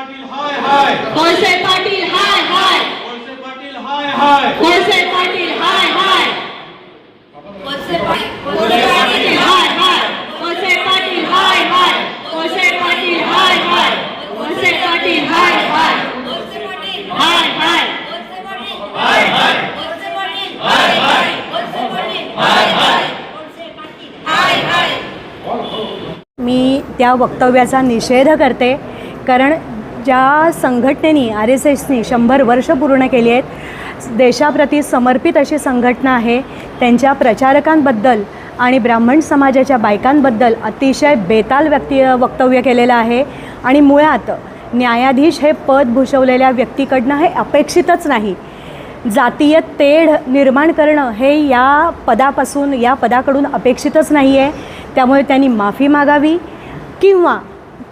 पाटील हाय हाय कोळसे पाटील हाय हाय कोळसे पाटील हाय हाय कोळसे पाटील हाय हाय कोळसे पाटील हाय हाय कोळसे पाटील हाय हाय कोळसे पाटील हाय हाय कोळसे पाटील हाय हाय हाय हाय हाय हाय मी त्या वक्तव्याचा निषेध करते कारण ज्या संघटनेनी आर एस एसनी शंभर वर्ष पूर्ण केली आहेत देशाप्रती समर्पित अशी संघटना आहे. त्यांच्या प्रचारकांबद्दल आणि ब्राह्मण समाजाच्या बायकांबद्दल अतिशय बेताल व्यक्ती वक्तव्य केलेलं आहे. आणि मुळात न्यायाधीश हे पद भूषवलेल्या व्यक्तीकडनं हे अपेक्षितच नाही. जातीय तेढ निर्माण करणं हे या पदापासून या पदाकडून अपेक्षितच नाही आहे त्यामुळे त्यांनी माफी मागावी किंवा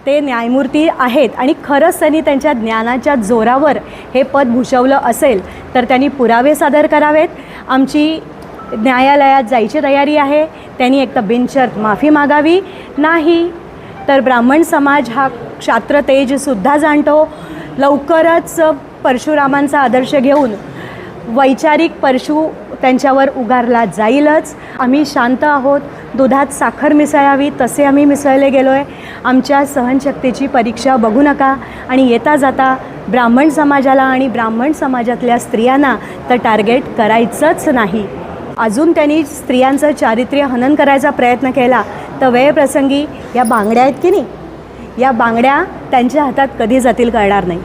ते न्यायमूर्ती आहेत आणि खरंच त्यांनी त्यांच्या ज्ञानाच्या जोरावर हे पद भूषवलं असेल तर त्यांनी पुरावे सादर करावेत. आमची न्यायालयात जायची तयारी आहे. त्यांनी एक तर बिनशर्त माफी मागावी. नाही तर ब्राह्मण समाज हा क्षात्र तेजसुद्धा जाणतो. लवकरच परशुरामांचा आदर्श घेऊन वैचारिक परशु त्यांच्यावर उगारला जाईलच. आम्ही शांत आहोत. दुधात साखर मिसळावी. तसे आम्ही मिसळले गेलो आहे आमच्या सहनशक्तीची परीक्षा बघू नका. आणि येता जाता ब्राह्मण समाजाला आणि ब्राह्मण समाजातल्या स्त्रियांना तर टार्गेट करायचंच नाही. अजून त्यांनी स्त्रियांचं चारित्र्य हनन करायचा प्रयत्न केला. तर वेळप्रसंगी या बांगड्या आहेत की नाही? या बांगड्या त्यांच्या हातात कधी जातील कळणार नाही.